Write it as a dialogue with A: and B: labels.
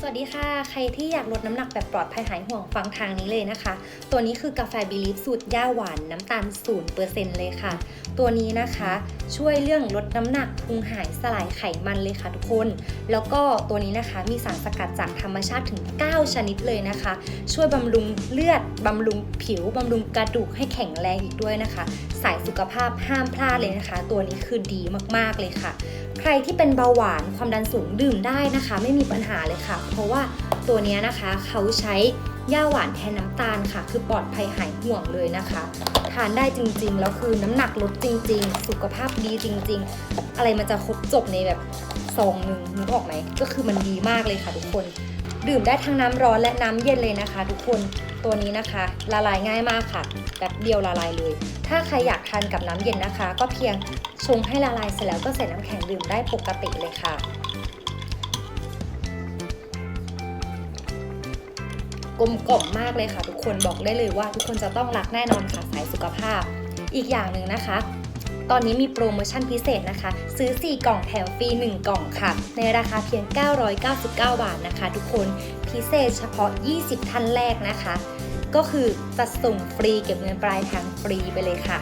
A: สวัสดีค่ะ ใครที่อยากลดน้ำหนักแบบปลอดภัยหายห่วงฟังทางนี้เลยนะคะ ตัวนี้คือกาแฟบิลีฟสูตรย่าหวานน้ำตาล0%เลยค่ะ ตัวนี้นะคะช่วยเรื่องลดน้ำหนักพุงหายสลายไขมันเลยค่ะทุกคน แล้วก็ตัวนี้นะคะมีสารสกัดจากธรรมชาติถึง 9 ชนิดเลยนะคะ ช่วยบำรุงเลือดบำรุงผิวบำรุงกระดูกให้แข็งแรงอีกด้วยนะคะ สายสุขภาพห้ามพลาดเลยนะคะ ตัวนี้คือดีมากๆเลยค่ะ ใครที่เป็นเบาหวานความดันสูงดื่มได้นะคะ ไม่มีปัญหาเลยค่ะเพราะว่าตัวนี้นะคะเขาใช้ย่าหวานแทนน้ำตาลค่ะ คือปลอดภัยหายห่วงเลยนะคะ ทานได้จริงๆ แล้วคือน้ำหนักลดจริง ๆ สุขภาพดีจริง ๆ อะไรมันจะครบจบในแบบซองหนึ่งนึกออกไหมก็คือมันดีมากเลยค่ะทุกคน ดื่มได้ทั้งน้ำร้อนและน้ำเย็นเลยนะคะ ทุกคนตัวนี้นะคะ ละลายง่ายมากค่ะแบบเดียวละลายเลย ถ้าใครอยากทานกับน้ำเย็นนะคะ ก็เพียงชงให้ละลายเสร็จแล้วก็ใส่น้ำแข็งดื่มได้ปกติเลยค่ะ กลมกล่อมมากเลยค่ะ ทุกคนบอกได้เลยว่าทุกคนจะต้องรักแน่นอนค่ะสายสุขภาพ อีกอย่างหนึ่งนะคะ ตอนนี้มีโปรโมชั่นพิเศษนะคะ ซื้อ 4 กล่องแถมฟรี 1 กล่องค่ะ ในราคาเพียง 999 บาทนะคะ ทุกคนพิเศษเฉพาะ 20 ท่านแรกนะคะ ก็คือจะส่งฟรีเก็บเงินปลายทางฟรีไปเลยค่ะ